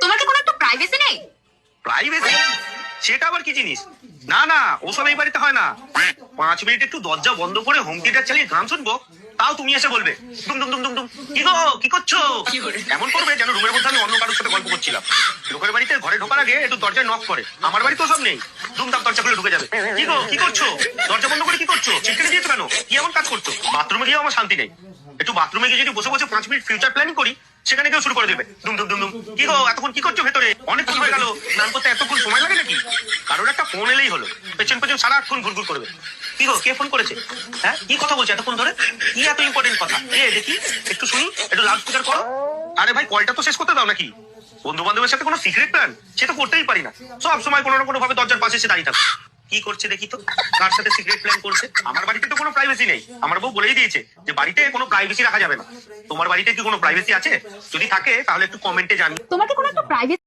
তোমার কোনো একটু প্রাইভেসি নেই? প্রাইভেসি সেটা আবার কি জিনিস? না না, ওসব এই বাড়িতে হয় না। পাঁচ মিনিট একটু দরজা বন্ধ করে হোম থিয়েটার চালিয়ে গান শুনব তাও তুমি এসে বলবে। দুম দুম দুম দুম দুম। কি গো কি করছ? এমন করবে যেন রুমের মধ্যে আমি অন্য কারোর সাথে গল্প করছিলাম। লোকের বাড়িতে ঘরে ঢোকার আগে একটু দরজায় নক করে। আমার বাড়ি তো সব নেই। দুমদাম দরজা খুলে ঢুকে যাবে। কি গো কি করছ? দরজা বন্ধ করে কি করছ? চিটকে দিয়েছ কেন? কি এমন কাজ করছ? বাথরুমে গিয়ে আমার শান্তি নেই। একটু বাথরুমে গিয়ে যদি বসে বসে পাঁচ মিনিট ফিউচার প্ল্যানিং করি সেখানে কেউ শুরু করে দেবে। দুম দুম দুম দুম। কি গো এতক্ষণ কি করছ ভেতরে? অনেকক্ষণ হয়ে গেল। স্নান করতে এতক্ষণ সময় লাগে নাকি? কারোর একটা ফোন এলেই হলো। পেছন পেছন ঘুরঘুর করবে। কি গো, কে ফোন করেছে? হ্যাঁ? কি কথা বলছে এতক্ষণ ধরে? কি এত ইম্পর্টেন্ট কথা? এ, দেখি, একটু শুনি, একটু স্পিকার করো। আরে ভাই কলটা তো শেষ করতে দাও নাকি? বন্ধু বান্ধবের সাথে কোনো সিক্রেট প্ল্যান সে তো করতেই পারি না। সব সময় কোনো না কোনো ভাবে দরজার পাশে এসে দাঁড়িয়ে থাকো। কি করছে দেখি তো? কার সাথে সিক্রেট প্ল্যান করছে? আমার বাড়িতে তো কোনো প্রাইভেসি নেই। আমার বউ বলেই দিয়েছে যে বাড়িতে কোনো প্রাইভেসি রাখা যাবে না। তোমার বাড়িতে কি কোনো প্রাইভেসি আছে? যদি থাকে, তাহলে একটু কমেন্টে জানি তোমার কি কোনো একটু প্রাইভেসি